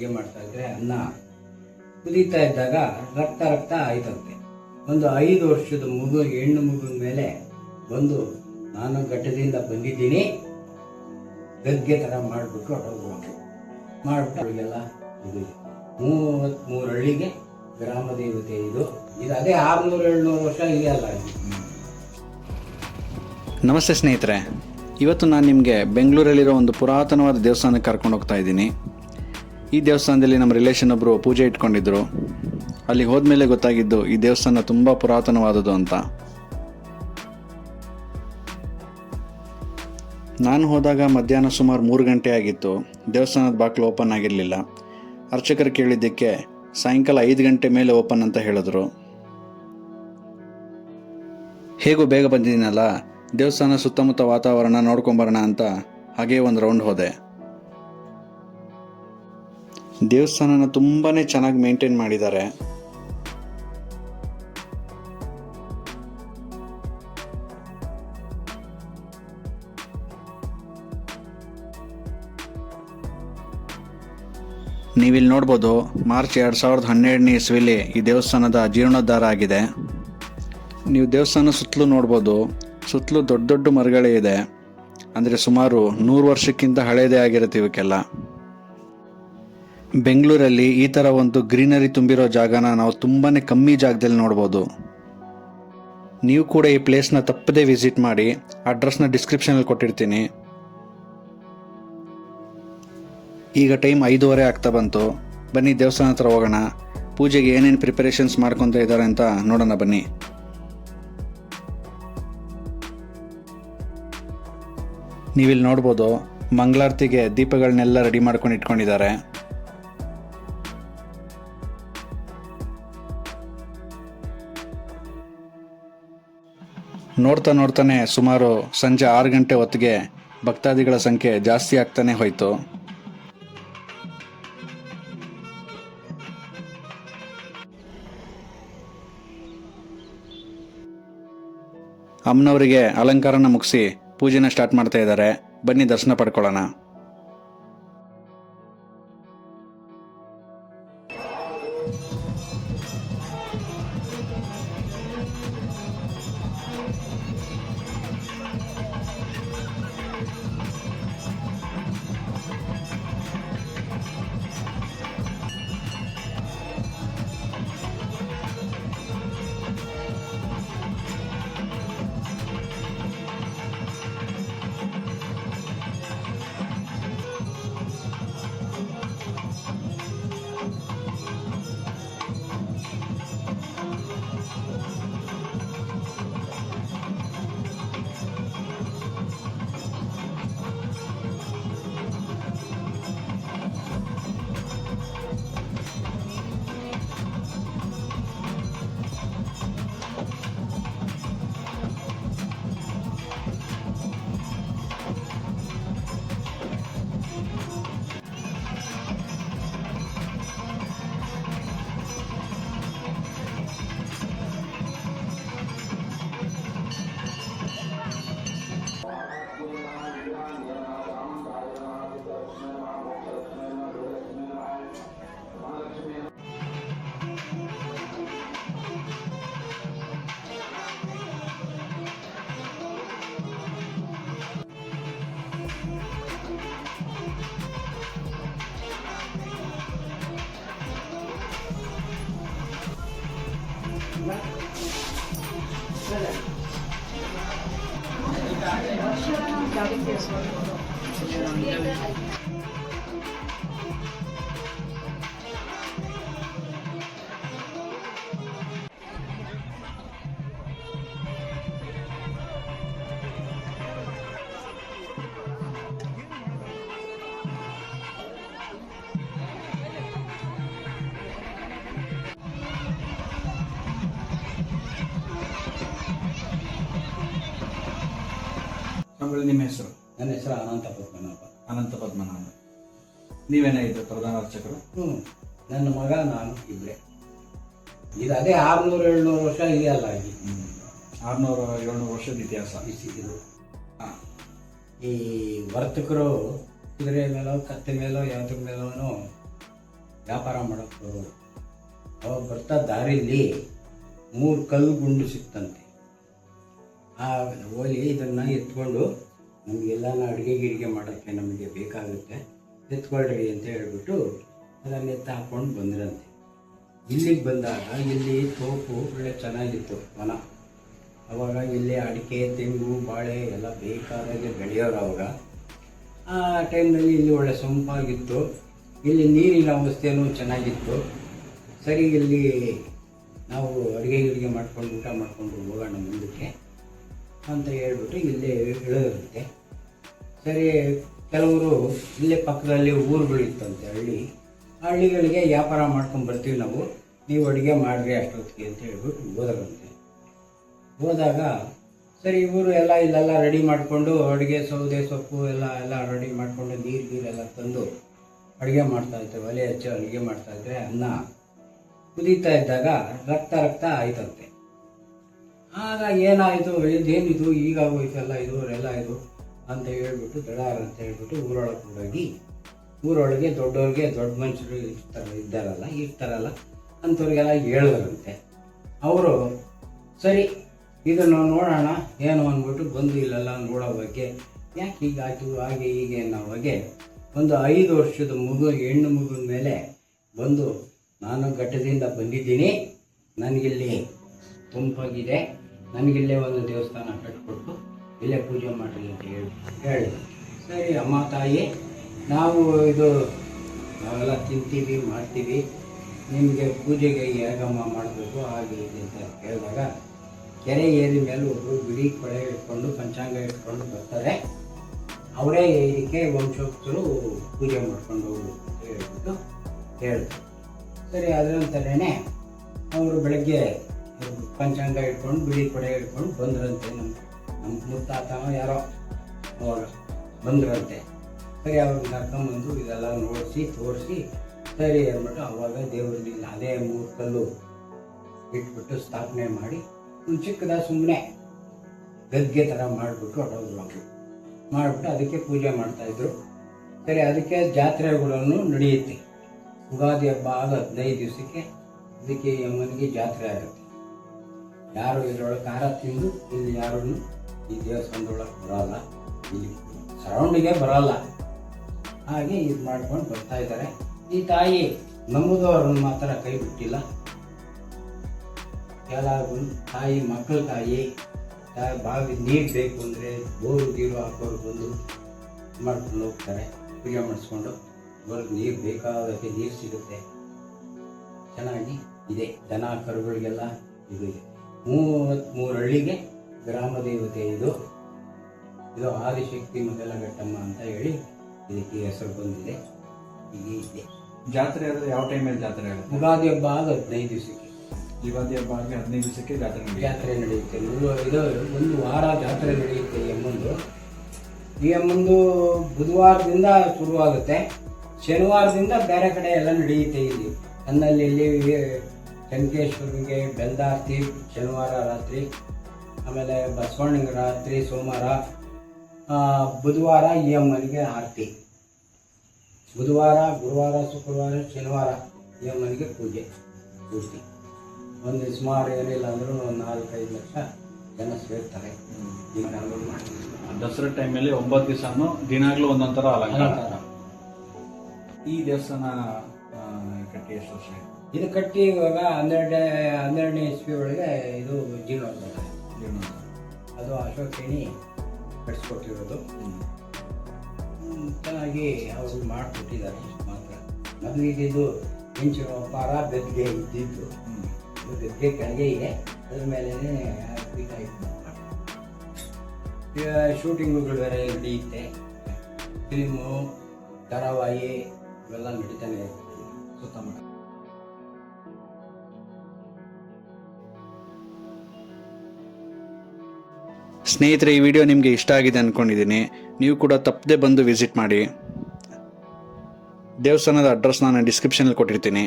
ಅಡುಗೆ ಮಾಡ್ತಾ ಇದ್ರೆ ಅನ್ನ ಕುದೀತಾ ಇದ್ದಾಗ ರಕ್ತ ರಕ್ತ ಆಯ್ತಂತೆ. ಒಂದು ಐದು ವರ್ಷದ ಮಗು, ಹೆಣ್ಣು ಮಗುವಿನ ಮೇಲೆ ಬಂದು ನಾನು ಘಟ್ಟದಿಂದ ಬಂದಿದ್ದೀನಿ. ಗದ್ಗೆ ಥರ ಮಾಡಿಬಿಟ್ಟು ಹೊರಟೋಗ್ಬಿಟ್ರು ಮಾಡಿಬಿಟ್ಟು ಅವಳಿಗೆಲ್ಲ ಇದು ಮೂವತ್ತ್ಮೂರು ಹಳ್ಳಿಗೆ ಗ್ರಾಮ ದೇವತೆ ಇದು. ಇದು ಅದೇ ಆರುನೂರು, ಏಳ್ನೂರು ವರ್ಷ ಇದೆ ಅಲ್ಲ ನಮಸ್ತೆ ಸ್ನೇಹಿತರೆ. ಇವತ್ತು ನಾನು ನಿಮಗೆ ಬೆಂಗಳೂರಲ್ಲಿರೋ ಒಂದು ಪುರಾತನವಾದ ದೇವಸ್ಥಾನಕ್ಕೆ ಕರ್ಕೊಂಡು ಹೋಗ್ತಾ ಇದ್ದೀನಿ. ಈ ದೇವಸ್ಥಾನದಲ್ಲಿ ನಮ್ಮ ರಿಲೇಷನ್ ಒಬ್ಬರು ಪೂಜೆ ಇಟ್ಕೊಂಡಿದ್ರು. ಅಲ್ಲಿಗೆ ಹೋದ್ಮೇಲೆ ಗೊತ್ತಾಗಿದ್ದು, ಈ ದೇವಸ್ಥಾನ ತುಂಬ ಪುರಾತನವಾದದ್ದು ಅಂತ. ನಾನು ಹೋದಾಗ ಮಧ್ಯಾಹ್ನ ಸುಮಾರು ಮೂರು ಗಂಟೆ ಆಗಿತ್ತು. ದೇವಸ್ಥಾನದ ಬಾಗಿಲು ಓಪನ್ ಆಗಿರಲಿಲ್ಲ. ಅರ್ಚಕರು ಕೇಳಿದ್ದಕ್ಕೆ ಸಾಯಂಕಾಲ ಐದು ಗಂಟೆ ಮೇಲೆ ಓಪನ್ ಅಂತ ಹೇಳಿದ್ರು. ಹೇಗೂ ಬೇಗ ಬಂದಿದ್ದೀನಲ್ಲ, ದೇವಸ್ಥಾನ ಸುತ್ತಮುತ್ತ ವಾತಾವರಣ ನೋಡ್ಕೊಂಬರೋಣ ಅಂತ ಹಾಗೇ ಒಂದು ರೌಂಡ್ ಹೋದೆ. ದೇವಸ್ಥಾನನ ತುಂಬಾ ಚೆನ್ನಾಗಿ ಮೇಂಟೈನ್ ಮಾಡಿದ್ದಾರೆ. ನೀವಿಲ್ಲಿ ನೋಡ್ಬೋದು ಮಾರ್ಚ್ ಎರಡು ಸಾವಿರದ ಹನ್ನೆರಡನೇ ಇಸ್ವಿಲಿ ಈ ದೇವಸ್ಥಾನದ ಜೀರ್ಣೋದ್ಧಾರ ಆಗಿದೆ. ನೀವು ದೇವಸ್ಥಾನ ಸುತ್ತಲೂ ನೋಡ್ಬೋದು, ಸುತ್ತಲೂ ದೊಡ್ಡ ದೊಡ್ಡ ಮರಗಳೇ ಇದೆ. ಅಂದರೆ ಸುಮಾರು ನೂರು ವರ್ಷಕ್ಕಿಂತ ಹಳೇದೇ ಆಗಿರುತ್ತೆ ಇವಕ್ಕೆಲ್ಲ. ಬೆಂಗಳೂರಲ್ಲಿ ಈ ಥರ ಒಂದು ಗ್ರೀನರಿ ತುಂಬಿರೋ ಜಾಗನ ನಾವು ತುಂಬಾ ಕಮ್ಮಿ ಜಾಗದಲ್ಲಿ ನೋಡ್ಬೋದು. ನೀವು ಕೂಡ ಈ ಪ್ಲೇಸ್ನ ತಪ್ಪದೇ ವಿಸಿಟ್ ಮಾಡಿ ಅಡ್ರೆಸ್ನ ಡಿಸ್ಕ್ರಿಪ್ಷನಲ್ಲಿ ಕೊಟ್ಟಿರ್ತೀನಿ. ಈಗ ಟೈಮ್ ಐದೂವರೆ ಆಗ್ತಾ ಬಂತು. ಬನ್ನಿ ದೇವಸ್ಥಾನ ಹತ್ರ ಹೋಗೋಣ. ಪೂಜೆಗೆ ಏನೇನು ಪ್ರಿಪರೇಷನ್ಸ್ ಮಾಡ್ಕೊತ ಇದ್ದಾರೆ ಅಂತ ನೋಡೋಣ ಬನ್ನಿ. ನೀವಿಲ್ಲಿ ನೋಡ್ಬೋದು, ಮಂಗಳಾರತಿಗೆ ದೀಪಗಳನ್ನೆಲ್ಲ ರೆಡಿ ಮಾಡ್ಕೊಂಡು ಇಟ್ಕೊಂಡಿದ್ದಾರೆ. ನೋಡ್ತಾ ನೋಡ್ತಾನೆ ಸುಮಾರು ಸಂಜೆ ಆರು ಗಂಟೆ ಹೊತ್ತಿಗೆ ಭಕ್ತಾದಿಗಳ ಸಂಖ್ಯೆ ಜಾಸ್ತಿ ಆಗ್ತಾನೆ ಹೋಯ್ತು. ಅಮ್ಮನವರಿಗೆ ಅಲಂಕಾರನ ಮುಗಿಸಿ ಪೂಜೆನ ಸ್ಟಾರ್ಟ್ ಮಾಡ್ತಾ ಇದ್ದಾರೆ. ಬನ್ನಿ ದರ್ಶನ ಪಡ್ಕೊಳ್ಳೋಣ. Thank you. ನಮ್ಮಲ್ಲಿ ನಿಮ್ಮ ಹೆಸರು? ನನ್ನ ಹೆಸರು ಅನಂತ ಪದ್ಮನಾಭ. ಅನಂತ ಪದ್ಮನಾಭ. ನೀವೇನಾಗಿದ್ದು ಪ್ರಧಾನ ಅರ್ಚಕರು? ಹ್ಞೂ ನನ್ನ ಮಗ ನಾನು ಇಬ್ಬರೇ ಇದು ಅದೇ ಆರುನೂರು ಏಳ್ನೂರು ವರ್ಷ ಇದೆಯಲ್ಲ ಇಲ್ಲಿ ಆರುನೂರು ಏಳ್ನೂರು ವರ್ಷದ ಇತಿಹಾಸ. ಇದು ಹಾಂ. ಈ ವರ್ತಕರು ಕುದುರೆ ಮೇಲೋ ಕತ್ತೆ ಮೇಲೋ ಯಾವುದ್ರ ಮೇಲೋ ವ್ಯಾಪಾರ ಮಾಡೋಕ್ಕೆ ಬರೋರು. ಅವಾಗ ಬರ್ತಾ ದಾರಿಲಿ ಮೂರು ಕಲ್ಲು ಗುಂಡು ಸಿಕ್ತಂತೆ. ಆ ಒಲೆ ಇದನ್ನು ಎತ್ಕೊಂಡು ನಮಗೆಲ್ಲನೂ ಅಡುಗೆ ಗಿಡಿಗೆ ಮಾಡೋಕ್ಕೆ ನಮಗೆ ಬೇಕಾಗುತ್ತೆ. ಎತ್ಕೊಳ್ರಿ ಅಂತ ಹೇಳ್ಬಿಟ್ಟು ಅದನ್ನು ಎತ್ತ ಹಾಕ್ಕೊಂಡು ಬಂದ್ರಂತೆ. ಇಲ್ಲಿಗೆ ಬಂದಾಗ ಇಲ್ಲಿ ತೋಪು ಒಳ್ಳೆ ಚೆನ್ನಾಗಿತ್ತು ವನ ಅವಾಗ ಇಲ್ಲಿ ಅಡಿಕೆ, ತೆಂಗು, ಬಾಳೆ ಎಲ್ಲ ಬೇಕಾದಾಗೆ ಬೆಳೆಯೋರು ಅವಾಗ. ಆ ಟೈಮ್ನಲ್ಲಿ ಇಲ್ಲಿ ಒಳ್ಳೆ ಸೊಂಪಾಗಿತ್ತು. ಇಲ್ಲಿ ನೀರಿನ ವ್ಯವಸ್ಥೆನೂ ಚೆನ್ನಾಗಿತ್ತು. ಸರಿ ಇಲ್ಲಿ ನಾವು ಅಡುಗೆ ಗಿಡಿಗೆ ಮಾಡ್ಕೊಂಡು ಊಟ ಮಾಡ್ಕೊಂಡು ಹೋಗೋಣ ಮುಂದಕ್ಕೆ. ಅಂತ ಹೇಳ್ಬಿಟ್ಟು ಇಲ್ಲೇ ಇಳಿದಿರುತ್ತೆ ಸರಿ ಕೆಲವರು ಇಲ್ಲೇ ಪಕ್ಕದಲ್ಲಿ ಊರುಗಳಿತ್ತಂತೆ ಹಳ್ಳಿ. ಹಳ್ಳಿಗಳಿಗೆ ವ್ಯಾಪಾರ ಮಾಡ್ಕೊಂಡು ಬರ್ತೀವಿ ನಾವು. ನೀವು ಅಡುಗೆ ಮಾಡಿರಿ ಅಷ್ಟೊತ್ತಿಗೆ ಅಂತ ಹೇಳ್ಬಿಟ್ಟು ಹೋದ್ರಂತೆ ಹೋದಾಗ, ಸರಿ, ಇವರು ಎಲ್ಲ ಇಲ್ಲೆಲ್ಲ ರೆಡಿ ಮಾಡಿಕೊಂಡು ಅಡುಗೆ ಸೌದೆ, ಸೊಪ್ಪು ಎಲ್ಲ ಎಲ್ಲ ರೆಡಿ ಮಾಡಿಕೊಂಡು ನೀರು ಗೀರೆಲ್ಲ ತಂದು ಅಡುಗೆ ಮಾಡ್ತಾ ಇದ್ದೆ. ಒಲೆ ಹಚ್ಚಿ ಅಡುಗೆ ಮಾಡ್ತಾ ಇದ್ದರೆ ಅನ್ನ ಕುದೀತಾ ಇದ್ದಾಗ ರಕ್ತ ರಕ್ತ ಆಯ್ತಂತೆ. ಆಗ ಏನಾಯಿತು? ಇದೇನಿದು? ಈಗ ಆಗೋಯ್ತಲ್ಲ ಇದು ಎಲ್ಲ ಇದು ಅಂತ ಹೇಳ್ಬಿಟ್ಟು ದಡಾರ ಅಂತ ಹೇಳ್ಬಿಟ್ಟು ಊರೊಳಗೆ ಹೋಗಿ ಊರೊಳಗೆ ದೊಡ್ಡವ್ರಿಗೆ ದೊಡ್ಡ ಮನುಷ್ಯರು ಇರ್ತಾರೆ ಇದ್ದಾರಲ್ಲ, ಇರ್ತಾರಲ್ಲ ಅಂಥವ್ರಿಗೆಲ್ಲ ಹೇಳಿದ್ರಂತೆ. ಅವರು, ಸರಿ, ಇದನ್ನು ನೋಡೋಣ. ಏನು ಅಂದ್ಬಿಟ್ಟು ಬಂದು ಇಲ್ಲೆಲ್ಲ ನೋಡೋ ಬಗ್ಗೆ ಯಾಕೆ ಹೀಗಾಯ್ತು? ಹಾಗೆ ಹೀಗೆ ಅನ್ನೋ ಬಗ್ಗೆ ಒಂದು ಐದು ವರ್ಷದ ಮಗು, ಹೆಣ್ಣು ಮಗುವಿನ ಮೇಲೆ ಬಂದು, ನಾನು ಘಟ್ಟದಿಂದ ಬಂದಿದ್ದೀನಿ. ನನಗಿಲ್ಲಿ ತಂಪಾಗಿದೆ. ನನಗಿಲ್ಲೇ ಒಂದು ದೇವಸ್ಥಾನ ಕಟ್ಟಿಕೊಟ್ಟು ಇಲ್ಲೇ ಪೂಜೆ ಮಾಡಿರಿ ಅಂತ ಹೇಳಿ ಹೇಳಿದ್ರು. ಸರಿ, ಅಮ್ಮ, ತಾಯಿ, ನಾವು ಇದು ನಾವೆಲ್ಲ ತಿಂತೀವಿ, ಮಾಡ್ತೀವಿ. ನಿಮಗೆ ಪೂಜೆಗೆ ಹೇಗಮ್ಮ ಮಾಡಬೇಕು, ಹಾಗೆ ಇದೆ ಅಂತ ಹೇಳಿದಾಗ ಕೆರೆ ಏರಿ ಮೇಲೆ ಒಬ್ಬರು ಬಿಡಿ ಕೊಳೆ ಇಟ್ಕೊಂಡು, ಪಂಚಾಂಗ ಇಟ್ಕೊಂಡು ಬರ್ತಾರೆ. ಅವರೇ ಇದಕ್ಕೆ ವಂಶೋಕ್ತರು ಪೂಜೆ ಮಾಡ್ಕೊಂಡು ಹೋಗ್ಬೇಕು ಅಂತ ಹೇಳ್ಬಿಟ್ಟು ಹೇಳಿದ್ರು. ಸರಿ ಅದರಂತಲೇ ಅವರು ಬೆಳಗ್ಗೆ ಪಂಚಾಂಗ ಇಟ್ಕೊಂಡು ಬಿಳಿ ಕೊಡೆ ಇಟ್ಕೊಂಡು ಬಂದ್ರಂತೆ ನಮ್ಮ ನಮ್ಮ ಮುತ್ತಾತನೋ ಯಾರೋ ಅವರು ಬಂದ್ರಂತೆ. ಸರಿ, ಅವ್ರನ್ನ ಕರ್ಕೊಂಬಂದು ಇದೆಲ್ಲ ನೋಡಿಸಿ, ತೋರಿಸಿ, ಸರಿ ಅಂದ್ಬಿಟ್ಟು ಅವಾಗ ದೇವ್ರಲ್ಲಿ ಅದೇ ಮೂರು ಕಲ್ಲು ಇಟ್ಬಿಟ್ಟು ಸ್ಥಾಪನೆ ಮಾಡಿ, ಒಂದು ಚಿಕ್ಕದ ಸುಮ್ಮನೆ ಗದ್ಗೆ ಥರ ಮಾಡಿಬಿಟ್ಟು ಹೊಟ್ಟೋದ್ರು ಮಾಡಿಬಿಟ್ಟು ಅದಕ್ಕೆ ಪೂಜೆ ಮಾಡ್ತಾಯಿದ್ರು ಸರಿ, ಅದಕ್ಕೆ ಜಾತ್ರೆಗಳನ್ನು ನಡೆಯುತ್ತೆ. ಯುಗಾದಿ ಹಬ್ಬ ಆಗ ಹದಿನೈದು ದಿವಸಕ್ಕೆ ಅದಕ್ಕೆ ಯಮನಿಗೆ ಜಾತ್ರೆ ಆಗುತ್ತೆ. ಯಾರು ಇದರೊಳಗೆ ಖಾರ ತಿಂದು ಇಲ್ಲಿ ಯಾರೂ ಈ ದೇವಸ್ಥಾನದೊಳಗೆ ಬರೋಲ್ಲ. ಇಲ್ಲಿ ಸರೌಂಡಿಗೆ ಬರೋಲ್ಲ. ಹಾಗೆ ಇದು ಮಾಡ್ಕೊಂಡು ಬರ್ತಾ ಇದ್ದಾರೆ. ಈ ತಾಯಿ ನಂಬುದವ್ರನ್ನ ಮಾತ್ರ ಕೈ ಬಿಟ್ಟಿಲ್ಲ. ಎಲ್ಲರಿಗೂ ತಾಯಿ, ಮಕ್ಕಳ ತಾಯಿ ತಾಯಿ ಬಾವಿ ನೀರು ಬೇಕು ಅಂದರೆ ಬೋರು, ಗೀರು ಹಾಕೋರು ಬಂದು ಮಾಡ್ಕೊಂಡು ಹೋಗ್ತಾರೆ. ಪೂಜೆ ಮಾಡಿಸ್ಕೊಂಡು ಅವ್ರಿಗೆ ನೀರು ಬೇಕಾದಕ್ಕೆ ನೀರು ಸಿಗುತ್ತೆ. ಚೆನ್ನಾಗಿ ಇದೆ. ದನ, ಕರುಗಳಿಗೆಲ್ಲ ಇದು ಇದೆ. ಮೂವತ್ತ್ಮೂರು ಹಳ್ಳಿಗೆ ಗ್ರಾಮ ದೇವತೆ ಇದು. ಇದು ಆದಿಶಕ್ತಿ ಮೊದಲ ಘಟ್ಟಮ್ಮ ಅಂತ ಹೇಳಿ ಇದಕ್ಕೆ ಹೆಸರು ಬಂದಿದೆ. ಹೀಗೆ ಇದೆ. ಜಾತ್ರೆ ಆದರೆ ಯಾವ ಟೈಮಲ್ಲಿ ಜಾತ್ರೆ ಆಗುತ್ತೆ? ಯುಗಾದಿ ಹಬ್ಬ ಆದ ಹದಿನೈದು ದಿವಸಕ್ಕೆ. ಯುಗಾದಿ ಹಬ್ಬ ಆಗಿ ಹದಿನೈದು ದಿವಸಕ್ಕೆ ಜಾತ್ರೆ ನಡೆಯುತ್ತೆ. ಜಾತ್ರೆ ನಡೆಯುತ್ತೆ. ಇದು ಒಂದು ವಾರ ಜಾತ್ರೆ ನಡೆಯುತ್ತೆ ಈ ಅಮ್ಮಂದು. ಈ ಅಮ್ಮಂದು ಬುಧವಾರದಿಂದ ಶುರುವಾಗುತ್ತೆ. ಶನಿವಾರದಿಂದ ಬೇರೆ ಕಡೆ ಎಲ್ಲ ನಡೆಯುತ್ತೆ ಇಲ್ಲಿ. ಕನ್ನಲ್ಲಿ ಇಲ್ಲಿ ಬೆಲ್ದ ಆರತಿ ಶನಿವಾರ ರಾತ್ರಿ ಆಮೇಲೆ ಬಸವಣ್ಣಗೆ ರಾತ್ರಿ ಸೋಮವಾರ ಬುಧವಾರ ಈ ಅಮ್ಮನಿಗೆ ಆರತಿ ಬುಧವಾರ ಗುರುವಾರ ಶುಕ್ರವಾರ ಶನಿವಾರ ಈ ಅಮ್ಮನಿಗೆ ಪೂಜೆ ಪೂರ್ತಿ ಒಂದು ಸುಮಾರು ಏನಿಲ್ಲ ಅಂದರೂ ಒಂದು ನಾಲ್ಕೈದು ಲಕ್ಷ ಜನ ಸೇರ್ತಾರೆ. ದಸರಾ ಟೈಮಲ್ಲಿ ಒಂಬತ್ತು ದಿವಸ ದಿನಾಗ್ಲೂ ಒಂದೊಂದು ಥರ ಅಲಂಕಾರ. ಈ ದೇವಸ್ಥಾನ ಕಟ್ಟಿ ಎಷ್ಟು ವರ್ಷ ಆಯ್ತು? ಇದು ಕಟ್ಟಿ ಇವಾಗ ಹನ್ನೆರಡನೇ ಹನ್ನೆರಡನೇ ಇಸ್ವಿ ಒಳಗೆ ಇದು ಜೀರ್ಣೋದ್ಧಾರ ಜೀರ್ಣೋದ್ಧಾರ. ಅದು ಅಶೋಕೇಣಿ ಕಟ್ಸ್ಕೊಟ್ಟಿರೋದು. ಚೆನ್ನಾಗಿ ಅವರು ಮಾಡಿಕೊಟ್ಟಿದ್ದಾರೆ ಇಷ್ಟು ಮಾತ್ರ ಮೊದಲಿದ್ದು ಹೆಂಚಿನ ಪಾರ ಬೆದ್ಗೆ ಇದ್ದಿದ್ದು. ಗದ್ಗೆ ಕೆಳಗೆ ಇದೆ. ಅದ್ರ ಮೇಲೆ ಶೂಟಿಂಗ್ಗಳು ಬೇರೆ ನಡೆಯುತ್ತೆ. ಫಿಲ್ಮು ಧಾರಾವಾಹಿ ಇವೆಲ್ಲ ನಡೀತಾನೆ ಸುತ್ತಮುತ್ತ. ಸ್ನೇಹಿತರೆ, ಈ ವಿಡಿಯೋ ನಿಮಗೆ ಇಷ್ಟ ಆಗಿದೆ ಅಂದ್ಕೊಂಡಿದ್ದೀನಿ ನೀವು ಕೂಡ ತಪ್ಪದೆ ಬಂದು ವಿಸಿಟ್ ಮಾಡಿ. ದೇವಸ್ಥಾನದ ಅಡ್ರೆಸ್ ನಾನು ಡಿಸ್ಕ್ರಿಪ್ಷನಲ್ಲಿ ಕೊಟ್ಟಿರ್ತೀನಿ.